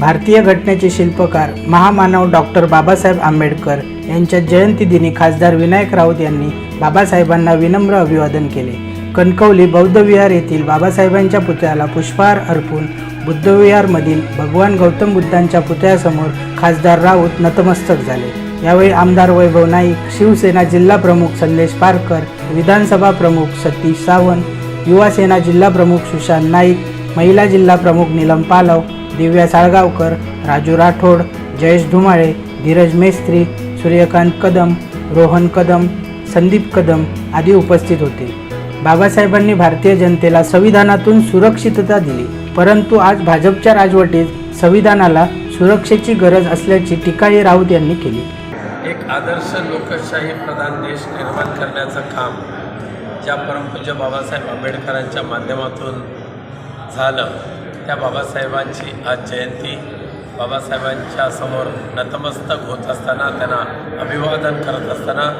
भारतीय घटनेचे शिल्पकार महामानव डॉक्टर बाबासाहेब आंबेडकर यांच्या जयंतीदिनी खासदार विनायक राऊत यांनी बाबासाहेबांना विनम्र अभिवादन केले. कणकवली बौद्धविहार येथील बाबासाहेबांच्या पुतळ्याला पुष्पहार अर्पून बुद्धविहारमधील भगवान गौतम बुद्धांच्या पुतळ्यासमोर खासदार राऊत नतमस्तक झाले. यावेळी आमदार वैभव नाईक शिवसेना जिल्हा प्रमुख संदेश पारकर विधानसभा प्रमुख सतीश सावंत युवासेना जिल्हा प्रमुख सुशांत नाईक महिला जिल्हा प्रमुख नीलम पालव दिव्या साळगावकर राजू राठोड जयेश धुमाळे धीरज मेस्त्री सूर्यकांत कदम रोहन कदम संदीप कदम आदी उपस्थित होते. बाबासाहेबांनी भारतीय जनतेला संविधानातून सुरक्षितता दिली. परंतु आज भाजपच्या राजवटीत संविधानाला सुरक्षेची गरज असल्याची टीकाही राऊत यांनी केली. एक आदर्श लोकशाही प्रधान देश निर्माण करण्याचं काम ज्या परमपूज्य बाबासाहेब आंबेडकरांच्या माध्यमातून झालं. त्या बाबासाहेबांची आज जयंती. बाबासाहेबांच्या समोर नतमस्तक होत असताना त्यांना अभिवादन करत असताना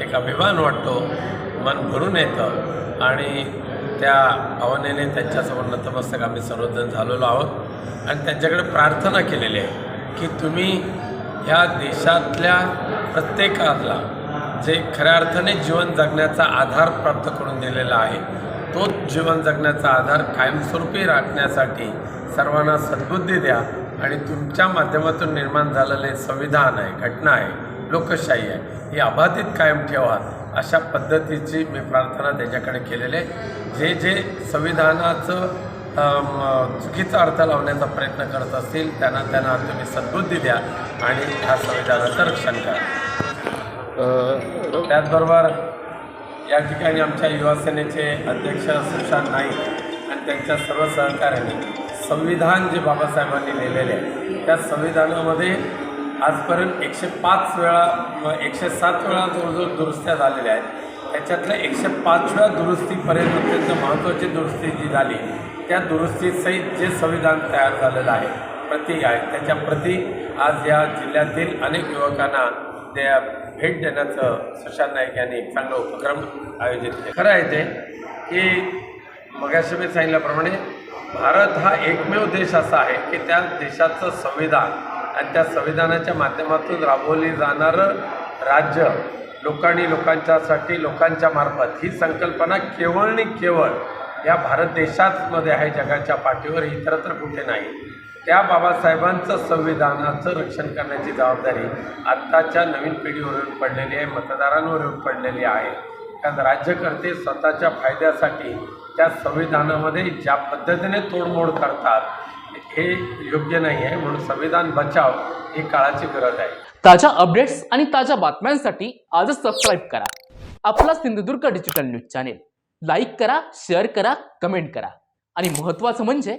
एक अभिमान वाटतो मन भरून येतं. आणि त्या भावनेने त्यांच्यासमोर नतमस्तक आम्ही सर्वजण झालेलो आहोत. आणि त्यांच्याकडे प्रार्थना केलेली आहे की तुम्ही ह्या देशातल्या प्रत्येकाला जे खऱ्या अर्थाने जीवन जगण्याचा आधार प्राप्त करून दिलेला आहे तोच जीवन जगण्याचा आधार कायमस्वरूपी राखण्यासाठी सर्वांना सद्बुद्धी द्या आणि तुमच्या माध्यमातून निर्माण झालेले संविधान आहे घटना आहे लोकशाही आहे ही अबाधित कायम ठेवा अशा पद्धतीची मी प्रार्थना त्याच्याकडे केलेली आहे. जे जे संविधानाचं चुकीचा अर्थ लावण्याचा प्रयत्न करत असतील त्यांना त्यांना तुम्ही सद्बुद्धी द्या आणि ह्या संविधानाचं रक्षण करा. त्याचबरोबर या ठिकाणी आमच्या युवासेनेचे अध्यक्ष सुशांत नाईक आणि त्यांच्या सर्व सहकाऱ्यांनी संविधान जे बाबासाहेबांनी लिहिलेले आहे त्या संविधानामध्ये आजपर्यंत एकशे पाच वेळा एकशे सात वेळा जवळजवळ दुरुस्त्या झालेल्या आहेत त्याच्यातल्या एकशे पाचव्या दुरुस्तीपर्यंत अत्यंत महत्त्वाची दुरुस्ती जी झाली त्या दुरुस्तीसहित जे संविधान तयार झालेलं आहे प्रती आहे त्याच्या प्रती आज या जिल्ह्यातील अनेक युवकांना त्या भेट देण्याचं सुशांत नाईक यांनी एक चांगला उपक्रम आयोजित केला. खरं आहे ते की मगाशी मी सांगितल्याप्रमाणे भारत हा एकमेव देश असा आहे की त्या देशाचं संविधान आणि त्या संविधानाच्या माध्यमातून राबवली जाणारं राज्य लोकांनी लोकांच्यासाठी लोकांच्या मार्फत ही संकल्पना केवळ आणि केवळ या भारत देशातमध्ये आहे जगाच्या पाठीवर इतरत्र कुठे नाही. त्या बाबासाहेबांचं संविधानाचं रक्षण करण्याची जबाबदारी आत्ताच्या नवीन पिढीवर येऊन पडलेली आहे मतदारांवर येऊन पडलेली आहे. कारण राज्यकर्ते स्वतःच्या फायद्यासाठी त्या संविधानामध्ये ज्या पद्धतीने तोडमोड करतात हे योग्य नाही आहे. म्हणून संविधान बचाव ही काळाची गरज आहे. ताज्या अपडेट्स आणि ताज्या बातम्यांसाठी आजच सबस्क्राईब करा. आपला Sindhudurg digital news channel like करा शेअर करा कमेंट करा. आणि महत्त्वाचं म्हणजे